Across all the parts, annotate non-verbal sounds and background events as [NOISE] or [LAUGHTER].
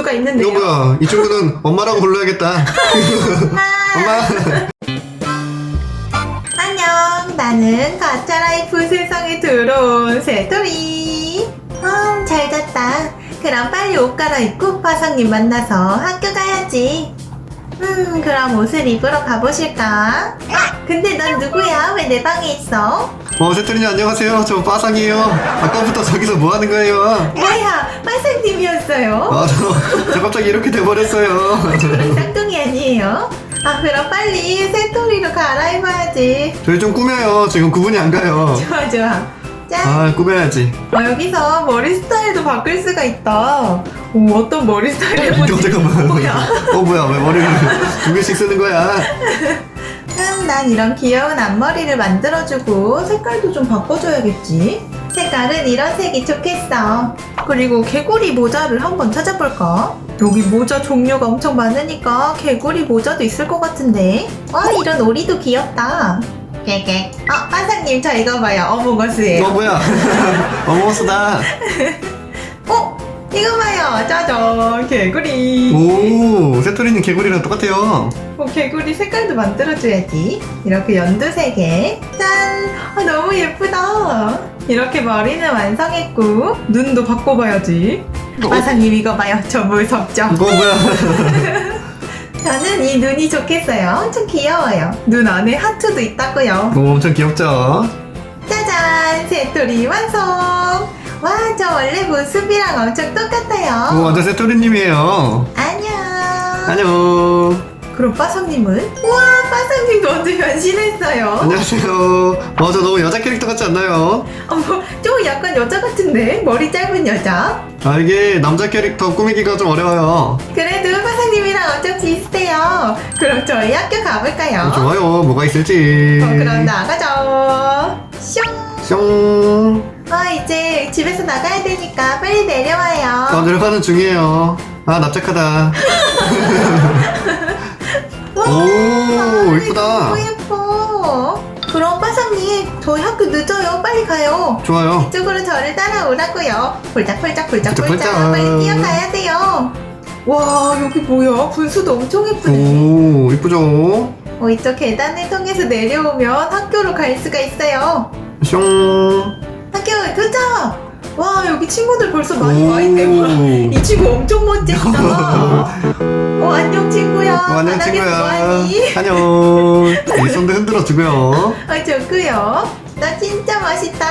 이거 있는데요. 뭐야? 이 친구는 엄마라고 불러야겠다. [LAUGHS] 엄마. 안녕, 나는 가짜 라이프 세상에 들어온 새토리. 음, 잘 잤다. 그럼 빨리 옷 갈아입고 파상님 만나서 학교 가야지. 음, 그럼 옷을 입으러 가보실까? 아, 근데 넌 누구야? 왜 내 방에 있어? 어, 세토리님 안녕하세요. 저 빠상이에요. 아까부터 저기서 뭐 하는 거예요? 뭐야, 파상님이었어요? 아, 저, 저 갑자기 이렇게 돼버렸어요. [LAUGHS] 쌍둥이 아니에요? 아, 그럼 빨리 새토리로 갈아입어야지. 저희 좀 꾸며요. 지금 구분이 안 가요. [LAUGHS] 좋아, 좋아. 짠! 아, 꾸며야지. 어, 여기서 머리 스타일도 바꿀 수가 있다. 오, 어떤 머리 스타일 해보지? 이거 잠깐만. 뭐야? 어, 뭐야? 왜 머리를 두 개씩 쓰는 거야? [LAUGHS] 음, 난 이런 귀여운 앞머리를 만들어주고 색깔도 좀 바꿔줘야겠지. 색깔은 이런 색이 좋겠어. 그리고 개구리 모자를 한번 찾아볼까? 여기 모자 종류가 엄청 많으니까 개구리 모자도 있을 것 같은데. 와, 이런 오리도 귀엽다. 깨깨. 아, 빠사님 저 이거 봐요. 어묵어스예요. 어, 뭐야? [LAUGHS] 어머스다. [LAUGHS] 어? 이거 봐요. 짜잔. 개구리. 오, 세토리님 개구리랑 똑같아요. 어, 개구리 색깔도 만들어줘야지. 이렇게 연두색에. 짠! 아, 너무 예쁘다. 이렇게 머리는 완성했고, 눈도 바꿔봐야지. 마사님 이거 봐요. 저 무섭죠? 이거 뭐야? [LAUGHS] 저는 이 눈이 좋겠어요. 엄청 귀여워요. 눈 안에 하트도 있다고요. 오, 엄청 귀엽죠? 짜잔! 새토리 완성! 와, 저 원래 모습이랑 엄청 똑같아요. 오, 완전 세토리님이에요. 안녕! 안녕. 그럼 빠상님은? 우와, 빠상님도 완전 변신했어요. 안녕하세요. 와, 저 너무 여자 캐릭터 같지 않나요? 어머, 좀 약간 여자 같은데? 머리 짧은 여자? 아, 이게 남자 캐릭터 꾸미기가 좀 어려워요. 그래도 파사님이랑 엄청 비슷해요. 그럼 저희 학교 가볼까요? 어, 좋아요. 뭐가 있을지. 어, 그럼 나가죠. 슝! 뿅. 아, 이제 집에서 나가야 되니까 빨리 내려와요. 어, 내려가는 중이에요. 아, 납작하다. [LAUGHS] 와, 오, 이쁘다. 너무 예뻐. 그럼 빠상님, 저희 학교 늦어요. 빨리 가요. 좋아요. 이쪽으로 저를 따라오라고요. 폴짝폴짝 폴짝폴짝 폴짝폴짝. 빨리 뛰어가야 돼요. 와 여기 뭐야? 분수도 엄청 예쁘네. 오, 이쁘죠? 어, 이쪽 계단을 통해서 내려오면 학교로 갈 수가 있어요. 숑. 학교 도착! 와 여기 친구들 벌써 많이 와 있네. 오. 이 친구 엄청 멋지다. [LAUGHS] 어 안녕 친구야. 어, 안녕, 친구야. 뭐하니? 안녕. 이 손도 흔들어 주고요. 어 좋고요. 나 진짜 멋있다.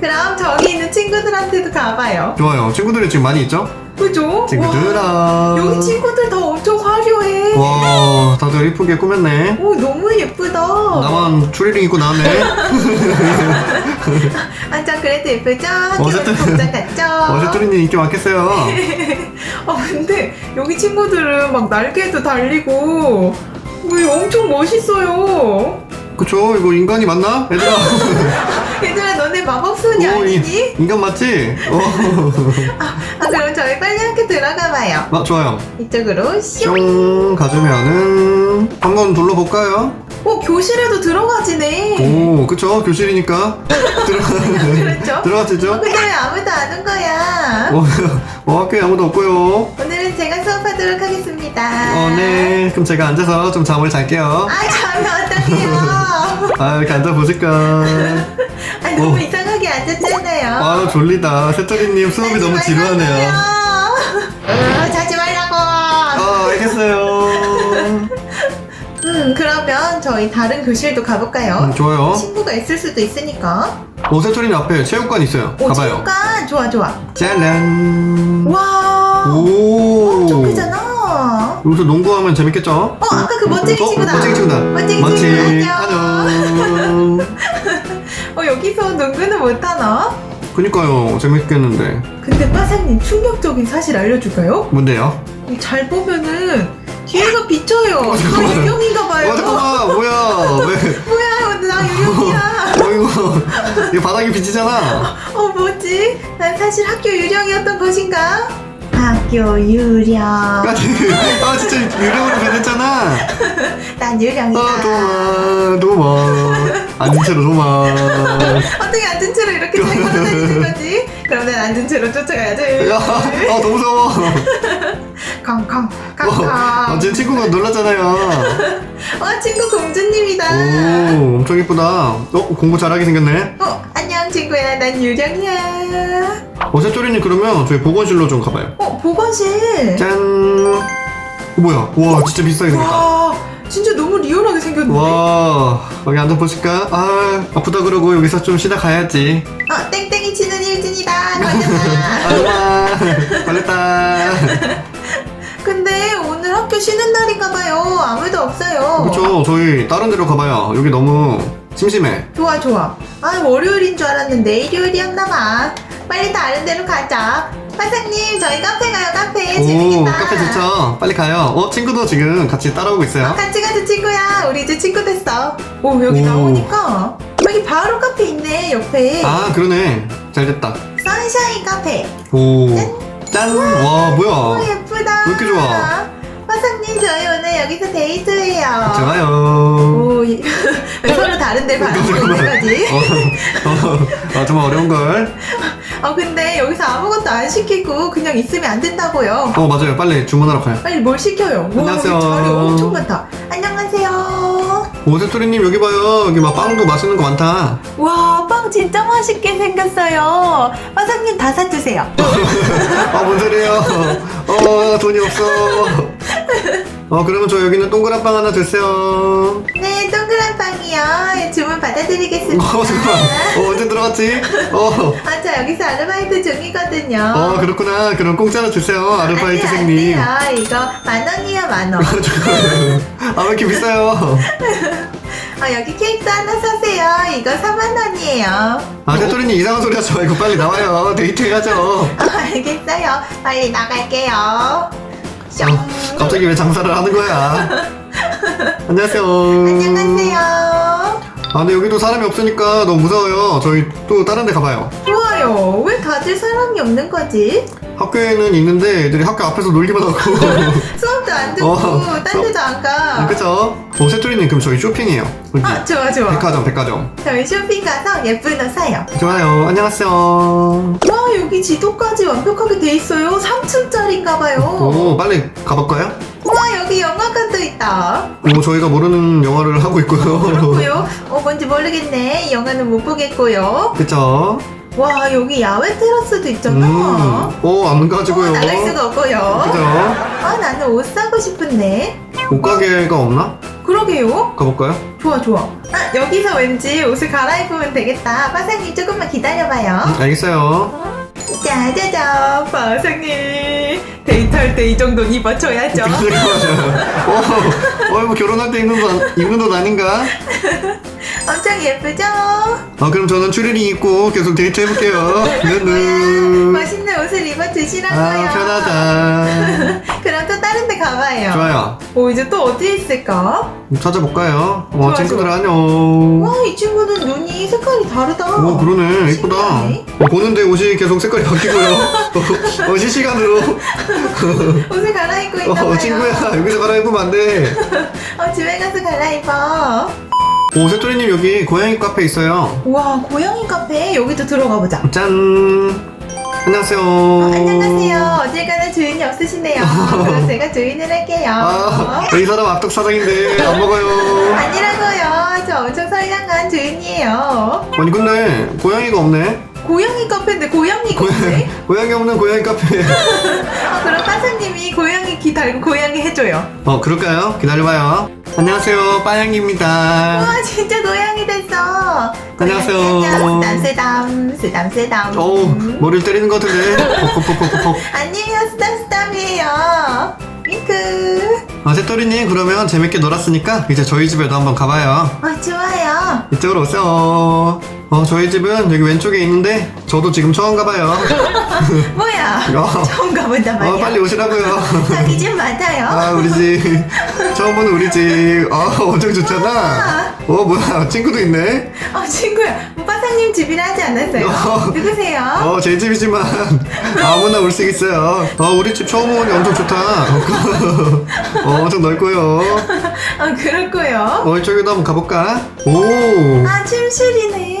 그럼 저기 있는 친구들한테도 가봐요. 좋아요. 친구들이 지금 많이 있죠? 그죠? 와, 친구들아. 여기 친구들 다 엄청 화려해. 와, 다들 이쁘게 꾸몄네. 오 너무 예쁘다. 나만 추리링 입고 나왔네. [LAUGHS] 아, 저 그래도 예쁘죠? 어쨌든- 동작 같죠? 어제 뚜리님 인기 많겠어요. 아 근데 여기 친구들은 막 날개도 달리고 왜 엄청 멋있어요. 그쵸? 이거 인간이 맞나? 얘들아. [LAUGHS] 얘들아 너네 마법소녀 오, 이- 아니니? 인간 맞지? 어. [LAUGHS] 아 그럼 저희 빨리 학교 들어가 봐요. 아, 좋아요. 이쪽으로 슉. 뿅 가주면은 한번 둘러볼까요? 오 교실에도 들어가지네. 오, 그쵸? 교실이니까 [LAUGHS] 들어가 그렇죠? 들어가지죠? 어, 근데 왜 아무도 안 온 거야? 어, 어, [LAUGHS] 학교에 아무도 없고요. 오늘은 제가 수업하도록 하겠습니다. 어, 네. 그럼 제가 앉아서 좀 잠을 잘게요. 아 자면 어떡해요? 아, 이렇게 앉아 보실까? 아 너무 어. 이상하게 앉았잖아요. 아, 졸리다. 새토리님 수업이 너무 지루하네요. 어, 자지 말라고. 아, 알겠어요. [LAUGHS] 음, 그러면 저희 다른 교실도 가볼까요? 음, 좋아요. 친구가 있을 수도 있으니까. 오, 새토리님 앞에 체육관 있어요. 오, 가봐요. 체육관 좋아 좋아. 짜란. 와. 오. 엄청 크잖아. 여기서 농구하면 재밌겠죠? 어, 아까 그 멋쟁이 어, 친구다. 멋쟁이 친구다. 멋쟁이. 친구 안녕. 어, 여기서 농구는 못하나? 그니까요. 재밌겠는데. 근데 빠사님 충격적인 사실 알려줄까요? 뭔데요? 잘 보면은 뒤에가 비쳐요. 다 잠깐만. 유령인가 봐요. 어, 잠깐만. 뭐야. 왜. 뭐야, 나 유령이야. 어이구. 이거 바닥이 비치잖아. 어, 뭐지? 난 사실 학교 유령이었던 것인가? 학교 유령. 아, 아, 진짜 유령으로 변했잖아. [LAUGHS] 난 유령이다. 아, 도마, 도마. 앉은 채로 도망. 어떻게 앉은 채로 이렇게 잘 걸어다니는 거지? 그럼 난 앉은 채로 쫓아가야지. 아, 너무 무서워. 캉캉 어, 캉캉. 완전 친구가 놀랐잖아요. 어 친구 공주님이다. 오, 엄청 예쁘다. 어, 공부 잘하게 생겼네. 어 안녕 친구야 난 유령이야. 어, 새토리님 그러면 저희 보건실로 좀 가봐요. 어 보건실. 짠. 어, 뭐야? 와, 진짜 비싸게 생겼다. 와 진짜 너무 리얼하게 생겼는데. 와, 여기 앉아 보실까? 아, 아프다 그러고 여기서 좀 쉬다 가야지. 어 땡땡이 치는 일진이다. 걸렸다. 아줌마, 걸렸다. 근데 오늘 학교 쉬는 날인가 봐요. 아무도 없어요. 그쵸, 저희 다른 데로 가봐요. 여기 너무 심심해. 좋아 좋아. 아 월요일인 줄 알았는데 일요일이었나 봐. 빨리 다른 데로 가자. 화장님 저희 카페 가요 카페 오, 재밌겠다. 카페 좋죠? 빨리 가요. 어, 친구도 지금 같이 따라오고 어, 있어요. 같이 가자 친구야. 우리 이제 친구 됐어. 오 여기 오. 나오니까 여기 바로 카페 있네 옆에. 아, 그러네. 잘 됐다. 선샤인 카페. 오, 짠! 와, 오 뭐야. 예쁘다. 왜 이렇게 좋아? 화장님 저희 오늘 여기서 데이트해요. 좋아요. 오 이- 왜 서로 다른 데 봐주고 있는 거지? 어, 어, 어, 정말 어려운 걸. 어 근데 여기서 아무것도 안 시키고 그냥 있으면 안 된다고요. 어, 맞아요. 빨리 주문하러 가요. 빨리 뭘 시켜요? 와, 안녕하세요. 자리 엄청 많다. 안녕하세요. 오세토리님 여기 봐요. 여기 막 빵도 맛있는 거 많다. 와, 빵 진짜 맛있게 생겼어요. 화장님 다 사주세요. [LAUGHS] 아, 뭔 소리예요? 어, 돈이 없어. [LAUGHS] 어, 그러면 저 여기는 동그란 빵 하나 주세요. 네, 동그란 빵이요. 주문 받아드리겠습니다. 어, 잠깐만. 어, 언제 들어갔지? 어, 아, 저 여기서 아르바이트 중이거든요. 어, 그렇구나. 그럼 공짜로 주세요. 아르바이트생님. 아니요, 아니에요. 이거 만 원이요, 만 원. [LAUGHS] 아, 왜 이렇게 비싸요? 아, 여기 케이크도 하나 사세요. 이거 4만 원이에요. 아, 세토리님 이상한 소리 하지 말고 빨리 나와요. 데이트 해야죠. 아, 알겠어요. 빨리 나갈게요. 슝. 어, 갑자기 왜 장사를 하는 거야? [LAUGHS] 안녕하세요. 안녕하세요. 아, 근데 여기도 사람이 없으니까 너무 무서워요. 저희 또 다른 데 가봐요. 좋아요. 왜 다들 사람이 없는 거지? 학교에는 있는데 애들이 학교 앞에서 놀기만 하고. [LAUGHS] 수업도 안 듣고 어, 딴 데도 안 가. 그쵸? 어, 세토리님 그럼 저희 쇼핑해요. 여기. 아, 좋아, 좋아. 백화점, 백화점. 저희 쇼핑 가서 예쁜 옷 사요. 좋아요. 안녕하세요. 와, 여기 지도까지 완벽하게 돼 있어요. 3층짜리인가 봐요. 오, 빨리 가볼까요? 와, 여기 영화관도 있다. 오, 저희가 모르는 영화를 하고 있고요. 그렇고요. 어, 뭔지 모르겠네. 영화는 못 보겠고요. 그쵸? 와, 여기 야외 테라스도 있잖아. 음, 오, 안 가지고요. 어, 나갈 수가 없고요. 그죠? 아, 나는 옷 사고 싶은데. 옷가게가 없나? 그러게요. 가볼까요? 좋아, 좋아. 아, 여기서 왠지 옷을 갈아입으면 되겠다. 빠상님 조금만 기다려봐요. 음, 알겠어요. 짜자잔, 빠상님. 데이트할 때 이 정도는 입어줘야죠. 어, 어, 뭐 결혼할 때 입는 옷, 입는 옷 아닌가? [LAUGHS] 엄청 예쁘죠? 아, 그럼 저는 추리닝 입고 계속 데이트 해볼게요. [LAUGHS] 뭐야, 누누. 멋있는 옷을 입어 드시라고요. 아, 편하다. [LAUGHS] 그럼 또 다른 데 가봐요. 좋아요. 오, 이제 또 어디 있을까? 찾아볼까요? 어, 좋아, 친구들 좋아. 안녕. 와, 이 친구는 눈이 색깔이 다르다. 오, 그러네. 이쁘다. 신기하네. 어, 보는데 옷이 계속 색깔이 바뀌고요. [LAUGHS] 어, 실시간으로. 옷을 갈아입고 있나 봐요. 어, 친구야, 여기서 갈아입으면 안 돼. 어, 집에 가서 갈아입어. 오, 세토리님 여기 고양이 카페 있어요. 와, 고양이 카페 여기도 들어가 보자. 짠. 안녕하세요. 어, 안녕하세요. 어딜 가나 주인이 없으시네요. [LAUGHS] 그럼 제가 주인을 할게요. 아, 이 사람 악덕 사장인데 안 먹어요. [LAUGHS] 아니라고요. 저 엄청 선량한 주인이에요. 아니 근데 고양이가 없네. 고양이 카페인데 고양이가 없네. 고양이, [LAUGHS] 고양이 없는 고양이 카페. 어, 그럼 빠사님이 고양이 기 달고 고양이 해줘요. 어 그럴까요? 기다려봐요. 안녕하세요, 빠양입니다. 와, 진짜 고양이 됐어. 안녕하세요. 고양이 안녕. 쓰담 쓰담, 쓰담 쓰담. 오 머리를 때리는 것 같은데. 퍽퍽퍽퍽퍽. 아니에요, 쓰담 쓰담이에요. 윙크. 아 세토리님 그러면 재밌게 놀았으니까 이제 저희 집에도 한번 가봐요. 어, 좋아요. 이쪽으로 오세요. 어, 저희 집은 여기 왼쪽에 있는데 저도 지금 처음 가봐요. [LAUGHS] 뭐야? 어. 처음 가본단 말이야. 어, 빨리 오시라고요. 자기 집 맞아요. 아, 우리 집. 처음 보는 우리 집. 아, 엄청 좋잖아. 어, 뭐야. 친구도 있네. 어, 친구야. 오빠상님 집이라 하지 않았어요? 어. 누구세요? 어, 제 집이지만 아무나 올 수 있어요. 어, 우리 집 처음 오니 엄청 좋다. [LAUGHS] 어, 엄청 넓고요. 아, 그렇고요. 어, 이쪽에도 한번 가볼까? 오. 아, 침실이네.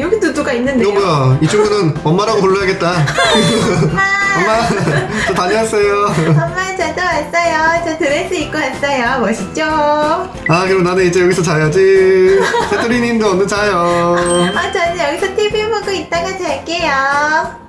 여기도 누가 있는데요. 누구야? 이쪽은 엄마라고 불러야겠다. [LAUGHS] 아. 엄마, 저 다녀왔어요. 엄마 저도 왔어요. 저 드레스 입고 왔어요. 멋있죠? 아, 그럼 나는 이제 여기서 자야지. 세트리님도 오늘 자요. 아 저는 여기서 TV 보고 있다가 잘게요.